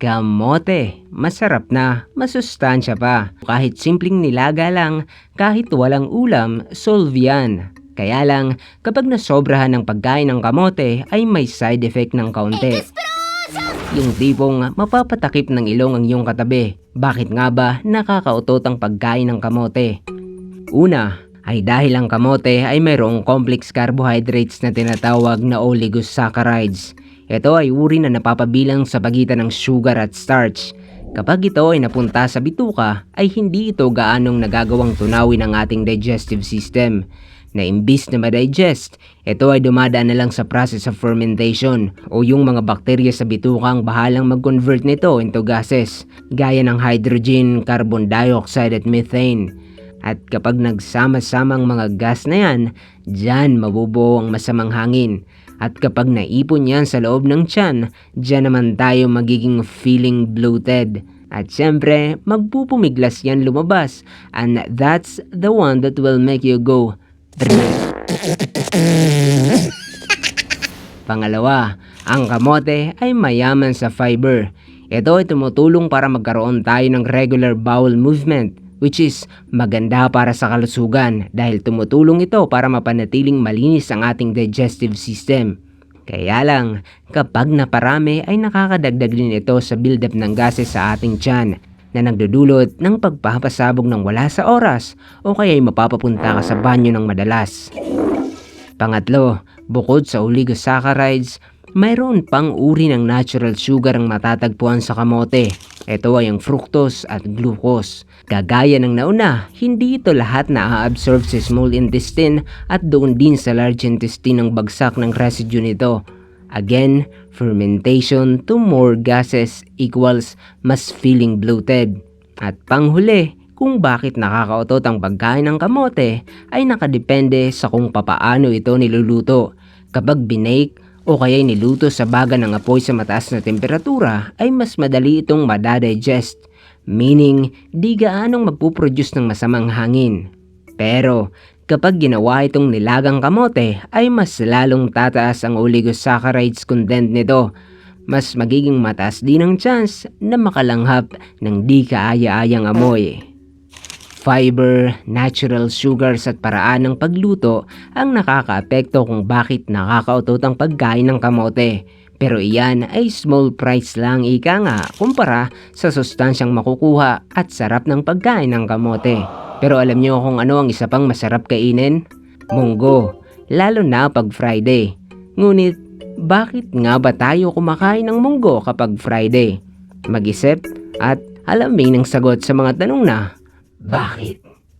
Kamote, masarap na, masustansya pa. Kahit simpleng nilaga lang, kahit walang ulam, solve yan. Kaya lang, kapag nasobrahan ng pagkain ng kamote ay may side effect ng kaunti. Yung tipong mapapatakip ng ilong ang iyong katabi. Bakit nga ba nakakautot ang pagkain ng kamote? Una, ay dahil ang kamote ay mayroong complex carbohydrates na tinatawag na oligosaccharides. Ito ay uri na napapabilang sa pagitan ng sugar at starch. Kapag ito ay napunta sa bituka, ay hindi ito gaanong nagagawang tunawin ang ating digestive system. Na imbis na ma-digest, ito ay dumadaan na lang sa process of fermentation o yung mga bakterya sa bituka ang bahalang mag-convert nito into gases, gaya ng hydrogen, carbon dioxide at methane. At kapag nagsama-samang mga gas na yan, dyan mabubuo ang masamang hangin. At kapag naipon yan sa loob ng tiyan, dyan naman tayo magiging feeling bloated. At syempre, magpupumiglas yan lumabas. And that's the one that will make you go, Pangalawa, ang kamote ay mayaman sa fiber. Ito ay tumutulong para magkaroon tayo ng regular bowel movement which is maganda para sa kalusugan dahil tumutulong ito para mapanatiling malinis ang ating digestive system. Kaya lang, kapag naparami ay nakakadagdag din ito sa buildup ng gases sa ating tiyan na nagdudulot ng pagpapasabog ng wala sa oras o kaya'y mapapapunta ka sa banyo ng madalas. Pangatlo, bukod sa oligosaccharides, mayroon pang uri ng natural sugar ang matatagpuan sa kamote. Ito ay ang fructose at glucose. Kagaya ng nauna, hindi ito lahat na absorb sa small intestine at doon din sa large intestine ang bagsak ng residue nito. Again, fermentation to more gases equals mas feeling bloated. At panghuli, kung bakit nakakautot ang pagkain ng kamote ay nakadepende sa kung papaano ito niluluto. Kapag binake o kaya niluto sa baga ng apoy sa mataas na temperatura ay mas madali itong madadigest. Meaning, di gaanong magpuproduce ng masamang hangin. Pero, kapag ginawa itong nilagang kamote ay mas lalong tataas ang oligosaccharides content nito. Mas magiging mataas din ang chance na makalanghap ng di kaaya-ayang amoy. Fiber, natural sugars at paraan ng pagluto ang nakakaapekto kung bakit nakakautot ang pagkain ng kamote. Pero iyan ay small price lang ika nga kumpara sa sustansyang makukuha at sarap ng pagkain ng kamote. Pero alam niyo kung ano ang isa pang masarap kainin? Munggo, lalo na pag Friday. Ngunit, bakit nga ba tayo kumakain ng munggo kapag Friday? Mag-isip at alamin ang sagot sa mga tanong na bakit?